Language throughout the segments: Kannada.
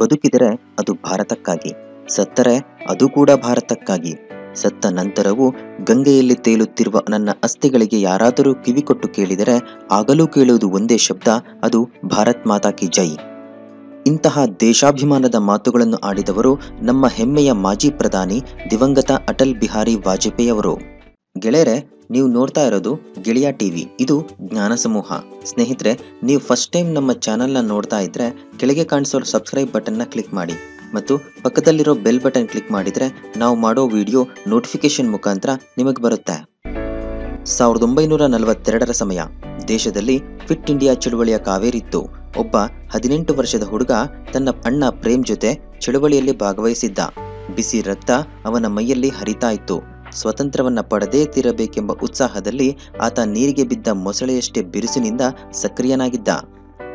ಬದುಕಿದರೆ ಅದು ಭಾರತಕ್ಕಾಗಿ, ಸತ್ತರೆ ಅದು ಕೂಡ ಭಾರತಕ್ಕಾಗಿ. ಸತ್ತ ನಂತರವೂ ಗಂಗೆಯಲ್ಲಿ ತೇಲುತ್ತಿರುವ ನನ್ನ ಅಸ್ಥಿಗಳಿಗೆ ಯಾರಾದರೂ ಕಿವಿಕೊಟ್ಟು ಕೇಳಿದರೆ ಆಗಲೂ ಕೇಳುವುದು ಒಂದೇ ಶಬ್ದ, ಅದು ಭಾರತ್ ಮಾತಾ ಕಿ ಜೈ. ಇಂತಹ ದೇಶಾಭಿಮಾನದ ಮಾತುಗಳನ್ನು ಆಡಿದವರು ನಮ್ಮ ಹೆಮ್ಮೆಯ ಮಾಜಿ ಪ್ರಧಾನಿ ದಿವಂಗತ ಅಟಲ್ ಬಿಹಾರಿ ವಾಜಪೇಯಿ ಅವರು ಗೆಳೆಯರೆ, ನೀವು ನೋಡ್ತಾ ಇರೋದು ಗೆಳೆಯ ಟಿವಿ ಇದು ಜ್ಞಾನ ಸಮೂಹ. ಸ್ನೇಹಿತರೆ, ನೀವು ಫಸ್ಟ್ ಟೈಮ್ ನಮ್ಮ ಚಾನೆಲ್ನ ನೋಡ್ತಾ ಇದ್ರೆ ಕೆಳಗೆ ಕಾಣಿಸೋ ಸಬ್ಸ್ಕ್ರೈಬ್ ಬಟನ್ನ ಕ್ಲಿಕ್ ಮಾಡಿ. ಮತ್ತು ಪಕ್ಕದಲ್ಲಿರೋ ಬೆಲ್ ಬಟನ್ ಕ್ಲಿಕ್ ಮಾಡಿದ್ರೆ ನಾವು ಮಾಡೋ ವಿಡಿಯೋ ನೋಟಿಫಿಕೇಶನ್ ಮುಖಾಂತರ ನಿಮಗೆ ಬರುತ್ತೆ. ಸಾವಿರದ ಒಂಬೈನೂರ ನಲವತ್ತೆರಡರ ಸಮಯ. ದೇಶದಲ್ಲಿ ಫಿಟ್ ಇಂಡಿಯಾ ಚಳುವಳಿಯ ಕಾವೇರಿತ್ತು ಒಬ್ಬ ಹದಿನೆಂಟು ವರ್ಷದ ಹುಡುಗ ತನ್ನ ಅಣ್ಣ ಪ್ರೇಮ್ ಜೊತೆ ಚಳುವಳಿಯಲ್ಲಿ ಭಾಗವಹಿಸಿದ್ದ. ಬಿಸಿ ರಕ್ತ ಅವನ ಮೈಯಲ್ಲಿ ಹರಿತಾ ಇತ್ತು. ಸ್ವತಂತ್ರವನ್ನ ಪಡೆದೇ ತೀರಬೇಕೆಂಬ ಉತ್ಸಾಹದಲ್ಲಿ ಆತ ನೀರಿಗೆ ಬಿದ್ದ ಮೊಸಳೆಯಷ್ಟೇ ಬಿರುಸಿನಿಂದ ಸಕ್ರಿಯನಾಗಿದ್ದ.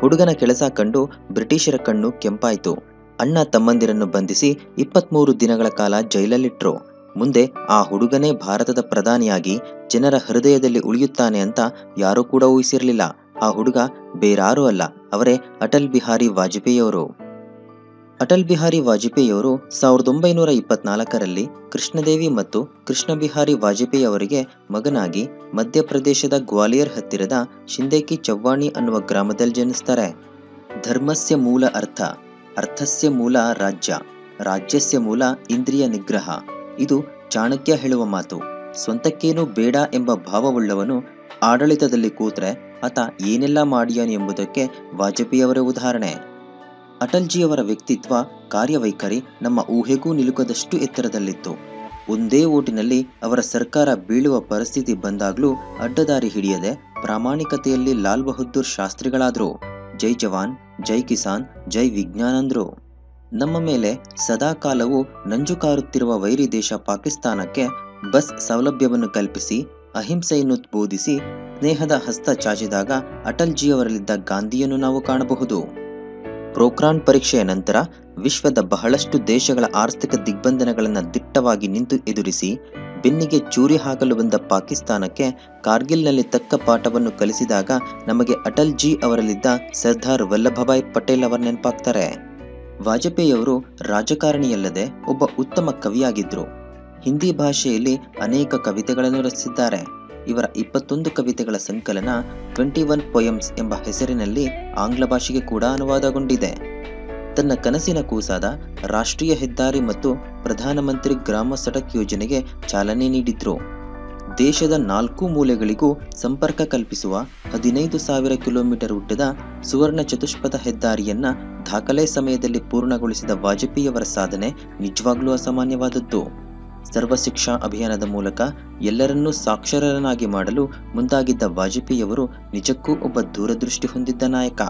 ಹುಡುಗನ ಕೆಲಸ ಕಂಡು ಬ್ರಿಟಿಷರ ಕಣ್ಣು ಕೆಂಪಾಯಿತು. ಅಣ್ಣ ತಮ್ಮಂದಿರನ್ನು ಬಂಧಿಸಿ ಇಪ್ಪತ್ಮೂರು ದಿನಗಳ ಕಾಲ ಜೈಲಲ್ಲಿಟ್ರು. ಮುಂದೆ ಆ ಹುಡುಗನೇ ಭಾರತದ ಪ್ರಧಾನಿಯಾಗಿ ಜನರ ಹೃದಯದಲ್ಲಿ ಉಳಿಯುತ್ತಾನೆ ಅಂತ ಯಾರೂ ಕೂಡ ಊಹಿಸಿರಲಿಲ್ಲ. ಆ ಹುಡುಗ ಬೇರಾರೂ ಅಲ್ಲ, ಅವರೇ ಅಟಲ್ ಬಿಹಾರಿ ವಾಜಪೇಯಿಯವರು. ಅಟಲ್ ಬಿಹಾರಿ ವಾಜಪೇಯಿಯವರು ಸಾವಿರದ ಒಂಬೈನೂರ ಇಪ್ಪತ್ನಾಲ್ಕರಲ್ಲಿ ಕೃಷ್ಣದೇವಿ ಮತ್ತು ಕೃಷ್ಣ ಬಿಹಾರಿ ವಾಜಪೇಯಿ ಅವರಿಗೆ ಮಗನಾಗಿ ಮಧ್ಯಪ್ರದೇಶದ ಗ್ವಾಲಿಯರ್ ಹತ್ತಿರದ ಶಿಂದೇಕಿ ಚವ್ವಾಣಿ ಅನ್ನುವ ಗ್ರಾಮದಲ್ಲಿ ಜನಿಸ್ತಾರೆ. ಧರ್ಮಸ್ಯ ಮೂಲ ಅರ್ಥ, ಅರ್ಥಸ್ಯ ಮೂಲ ರಾಜ್ಯ, ರಾಜ್ಯಸ್ಯ ಮೂಲ ಇಂದ್ರಿಯ ನಿಗ್ರಹ. ಇದು ಚಾಣಕ್ಯ ಹೇಳುವ ಮಾತು. ಸ್ವಂತಕ್ಕೇನು ಬೇಡ ಎಂಬ ಭಾವವುಳ್ಳವನು ಆಡಳಿತದಲ್ಲಿ ಕೂತ್ರೆ ಆತ ಏನೆಲ್ಲ ಮಾಡಿಯಾನು ಎಂಬುದಕ್ಕೆ ವಾಜಪೇಯಿಯವರೇ ಉದಾಹರಣೆ. ಅಟಲ್ಜಿಯವರ ವ್ಯಕ್ತಿತ್ವ ಕಾರ್ಯವೈಖರಿ ನಮ್ಮ ಊಹೆಗೂ ನಿಲುಕದಷ್ಟು ಎತ್ತರದಲ್ಲಿತ್ತು. ಒಂದೇ ಓಟಿನಲ್ಲಿ ಅವರ ಸರ್ಕಾರ ಬೀಳುವ ಪರಿಸ್ಥಿತಿ ಬಂದಾಗಲೂ ಅಡ್ಡದಾರಿ ಹಿಡಿಯದೆ ಪ್ರಾಮಾಣಿಕತೆಯಲ್ಲಿ ಲಾಲ್ ಬಹದ್ದೂರ್ ಶಾಸ್ತ್ರಿಗಳಾದ್ರು. ಜೈ ಜವಾನ್, ಜೈ ಕಿಸಾನ್, ಜೈ ವಿಜ್ಞಾನ್ ನಮ್ಮ ಮೇಲೆ ಸದಾ ಕಾಲವೂ ನಂಜು ಕಾರುತ್ತಿರುವ ವೈರಿ ದೇಶ ಪಾಕಿಸ್ತಾನಕ್ಕೆ ಬಸ್ ಸೌಲಭ್ಯವನ್ನು ಕಲ್ಪಿಸಿ, ಅಹಿಂಸೆಯನ್ನು ಬೋಧಿಸಿ, ಸ್ನೇಹದ ಹಸ್ತ ಚಾಚಿದಾಗ ಅಟಲ್ಜಿಯವರಲ್ಲಿದ್ದ ಗಾಂಧಿಯನ್ನು ನಾವು ಕಾಣಬಹುದು. ಪ್ರೋಕ್ರಾನ್ ಪರೀಕ್ಷೆಯ ನಂತರ ವಿಶ್ವದ ಬಹಳಷ್ಟು ದೇಶಗಳ ಆರ್ಥಿಕ ದಿಗ್ಬಂಧನಗಳನ್ನು ದಿಟ್ಟವಾಗಿ ನಿಂತು ಎದುರಿಸಿ, ಬೆನ್ನಿಗೆ ಚೂರಿ ಹಾಕಲು ಬಂದ ಪಾಕಿಸ್ತಾನಕ್ಕೆ ಕಾರ್ಗಿಲ್ನಲ್ಲಿ ತಕ್ಕ ಪಾಠವನ್ನು ಕಲಿಸಿದಾಗ ನಮಗೆ ಅಟಲ್ ಜಿ ಅವರಲ್ಲಿದ್ದ ಸರ್ದಾರ್ ವಲ್ಲಭಭಾಯ್ ಪಟೇಲ್ ಅವರ ನೆನಪಾಗ್ತಾರೆ. ವಾಜಪೇಯಿಯವರು ರಾಜಕಾರಣಿಯಲ್ಲದೆ ಒಬ್ಬ ಉತ್ತಮ ಕವಿಯಾಗಿದ್ದರು. ಹಿಂದಿ ಭಾಷೆಯಲ್ಲಿ ಅನೇಕ ಕವಿತೆಗಳನ್ನು ರಚಿಸಿದ್ದಾರೆ. ಇವರ ಇಪ್ಪತ್ತೊಂದು ಕವಿತೆಗಳ ಸಂಕಲನ ಟ್ವೆಂಟಿ ಒನ್ ಪೊಯಮ್ಸ್ ಎಂಬ ಹೆಸರಿನಲ್ಲಿ ಆಂಗ್ಲ ಭಾಷೆಗೆ ಕೂಡ ಅನುವಾದಗೊಂಡಿದೆ. ತನ್ನ ಕನಸಿನ ಕೂಸಾದ ರಾಷ್ಟ್ರೀಯ ಹೆದ್ದಾರಿ ಮತ್ತು ಪ್ರಧಾನಮಂತ್ರಿ ಗ್ರಾಮ ಸಡಕ್ ಯೋಜನೆಗೆ ಚಾಲನೆ ನೀಡಿದ್ರು. ದೇಶದ ನಾಲ್ಕು ಮೂಲೆಗಳಿಗೂ ಸಂಪರ್ಕ ಕಲ್ಪಿಸುವ ಹದಿನೈದು ಸಾವಿರ ಕಿಲೋಮೀಟರ್ ಉದ್ದದ ಸುವರ್ಣ ಚತುಷ್ಪಥ ಹೆದ್ದಾರಿಯನ್ನ ದಾಖಲೆ ಸಮಯದಲ್ಲಿ ಪೂರ್ಣಗೊಳಿಸಿದ ವಾಜಪೇಯಿಯವರ ಸಾಧನೆ ನಿಜವಾಗ್ಲೂ ಅಸಾಮಾನ್ಯವಾದದ್ದು. ಸರ್ವ ಶಿಕ್ಷಾ ಅಭಿಯಾನದ ಮೂಲಕ ಎಲ್ಲರನ್ನೂ ಸಾಕ್ಷರರನ್ನಾಗಿ ಮಾಡಲು ಮುಂದಾಗಿದ್ದ ವಾಜಪೇಯಿಯವರು ನಿಜಕ್ಕೂ ಒಬ್ಬ ದೂರದೃಷ್ಟಿ ಹೊಂದಿದ್ದ ನಾಯಕ.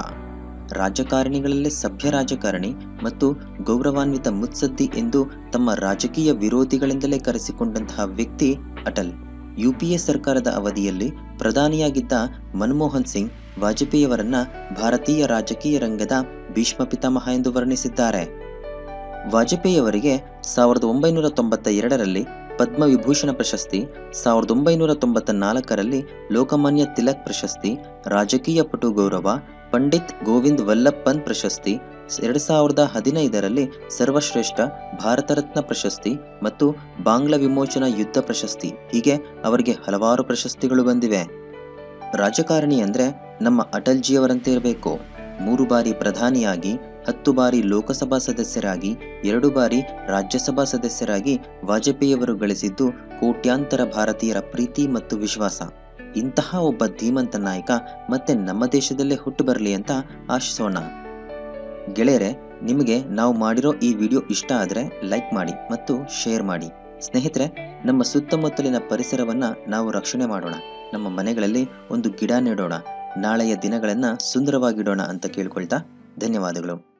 ರಾಜಕಾರಣಿಗಳಲ್ಲೇ ಸಭ್ಯ ರಾಜಕಾರಣಿ ಮತ್ತು ಗೌರವಾನ್ವಿತ ಮುತ್ಸದ್ದಿ ಎಂದು ತಮ್ಮ ರಾಜಕೀಯ ವಿರೋಧಿಗಳಿಂದಲೇ ಕರೆಸಿಕೊಂಡಂತಹ ವ್ಯಕ್ತಿ ಅಟಲ್. ಯುಪಿಎ ಸರ್ಕಾರದ ಅವಧಿಯಲ್ಲಿ ಪ್ರಧಾನಿಯಾಗಿದ್ದ ಮನಮೋಹನ್ ಸಿಂಗ್ ವಾಜಪೇಯಿಯವರನ್ನ ಭಾರತೀಯ ರಾಜಕೀಯ ರಂಗದ ಭೀಷ್ಮ ಪಿತಾಮಹ ಎಂದು ವರ್ಣಿಸಿದ್ದಾರೆ. ವಾಜಪೇಯಿಯವರಿಗೆ ಸಾವಿರದ ಒಂಬೈನೂರ ತೊಂಬತ್ತ ಎರಡರಲ್ಲಿ ಪದ್ಮವಿಭೂಷಣ ಪ್ರಶಸ್ತಿ, ಸಾವಿರದ ಒಂಬೈನೂರ ತೊಂಬತ್ತ ನಾಲ್ಕರಲ್ಲಿ ಲೋಕಮಾನ್ಯ ತಿಲಕ್ ಪ್ರಶಸ್ತಿ, ರಾಜಕೀಯ ಪಟು ಗೌರವ ಪಂಡಿತ್ ಗೋವಿಂದ್ ವಲ್ಲಪ್ಪನ್ ಪ್ರಶಸ್ತಿ, ಎರಡು ಸಾವಿರದ ಹದಿನೈದರಲ್ಲಿ ಸರ್ವಶ್ರೇಷ್ಠ ಭಾರತ ರತ್ನ ಪ್ರಶಸ್ತಿ ಮತ್ತು ಬಾಂಗ್ಲಾ ವಿಮೋಚನಾ ಯುದ್ಧ ಪ್ರಶಸ್ತಿ. ಹೀಗೆ ಅವರಿಗೆ ಹಲವಾರು ಪ್ರಶಸ್ತಿಗಳು ಬಂದಿವೆ. ರಾಜಕಾರಣಿ ಅಂದರೆ ನಮ್ಮ ಅಟಲ್ಜಿಯವರಂತೆ ಇರಬೇಕು. ಮೂರು ಬಾರಿ ಪ್ರಧಾನಿಯಾಗಿ ಹತ್ತು ಬಾರಿ ಲೋಕಸಭಾ ಸದಸ್ಯರಾಗಿ, ಎರಡು ಬಾರಿ ರಾಜ್ಯಸಭಾ ಸದಸ್ಯರಾಗಿ ವಾಜಪೇಯಿಯವರು ಗಳಿಸಿದ್ದು ಕೋಟ್ಯಾಂತರ ಭಾರತೀಯರ ಪ್ರೀತಿ ಮತ್ತು ವಿಶ್ವಾಸ. ಇಂತಹ ಒಬ್ಬ ಧೀಮಂತ ನಾಯಕ ಮತ್ತೆ ನಮ್ಮ ದೇಶದಲ್ಲೇ ಹುಟ್ಟು ಬರಲಿ ಅಂತ ಆಶಿಸೋಣ. ಗೆಳೆಯರೆ, ನಿಮಗೆ ನಾವು ಮಾಡಿರೋ ಈ ವಿಡಿಯೋ ಇಷ್ಟ ಆದರೆ ಲೈಕ್ ಮಾಡಿ ಮತ್ತು ಶೇರ್ ಮಾಡಿ. ಸ್ನೇಹಿತರೆ, ನಮ್ಮ ಸುತ್ತಮುತ್ತಲಿನ ಪರಿಸರವನ್ನ ನಾವು ರಕ್ಷಣೆ ಮಾಡೋಣ. ನಮ್ಮ ಮನೆಗಳಲ್ಲಿ ಒಂದು ಗಿಡ ನೆಡೋಣ. ನಾಳೆಯ ದಿನಗಳನ್ನ ಸುಂದರವಾಗಿಡೋಣ ಅಂತ ಕೇಳ್ಕೊಳ್ತಾ ಧನ್ಯವಾದಗಳು.